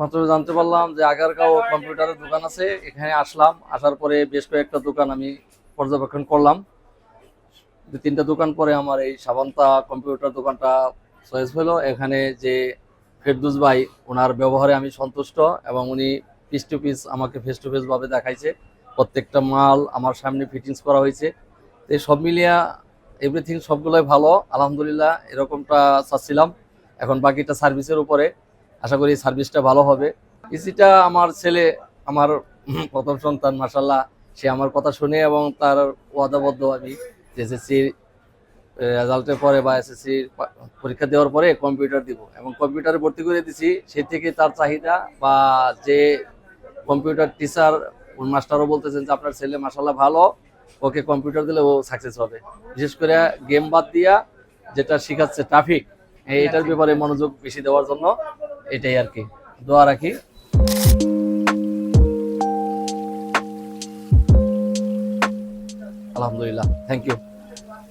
মাত্র জানতে পারলাম যে আগারগাঁও কম্পিউটারের দোকান আছে, এখানে আসলাম, আসার পরে বেশ কয়েকটা দোকান আমি পর্যবেক্ষণ করলাম। দু তিনটা দোকান পরে আমার এই সাবান্তা কম্পিউটার দোকানটা চয়েস হলো। এখানে যে ফেরদুস ভাই, ওনার ব্যবহারে আমি সন্তুষ্ট এবং উনি পিস টু পিস আমাকে ফেস টু ফেসভাবে দেখাইছে। প্রত্যেকটা মাল আমার সামনে ফিটিংস করা হয়েছে। তো এই সব মিলিয়া এভরিথিং সবগুলোই ভালো, আলহামদুলিল্লাহ, এরকমটা চাচ্ছিলাম। এখন বাকিটা সার্ভিসের উপরে। আশা করি সার্ভিসটা ভালো হবে। ইসিটা আমার ছেলে, আমার প্রথম সন্তান মাসাল্লাহ সে আমার কথা শুনে এবং তার ওয়াদাবদ্ধ আমি এসএসসি রেজাল্টের পরে বা এসএসসি পরীক্ষা দেওয়ার পরে কম্পিউটার দিব। এবং কম্পিউটারে ভর্তি করে দিছি সেই থেকে তার চাহিদা বা যে কম্পিউটার টিচার মাস্টারও বলতেছেন যে, আপনার ছেলে মাসাল্লাহ ভালো, ওকে কম্পিউটার দিলে ও সাকসেস হবে। বিশেষ করে গেম বাদ দিয়া যেটা শিখাচ্ছে ট্রাফিক এটার ব্যাপারে মনোযোগ বেশি দেওয়ার জন্য এটাই আর কি। দোয়া রাখি। আলহামদুলিল্লাহ। Thank you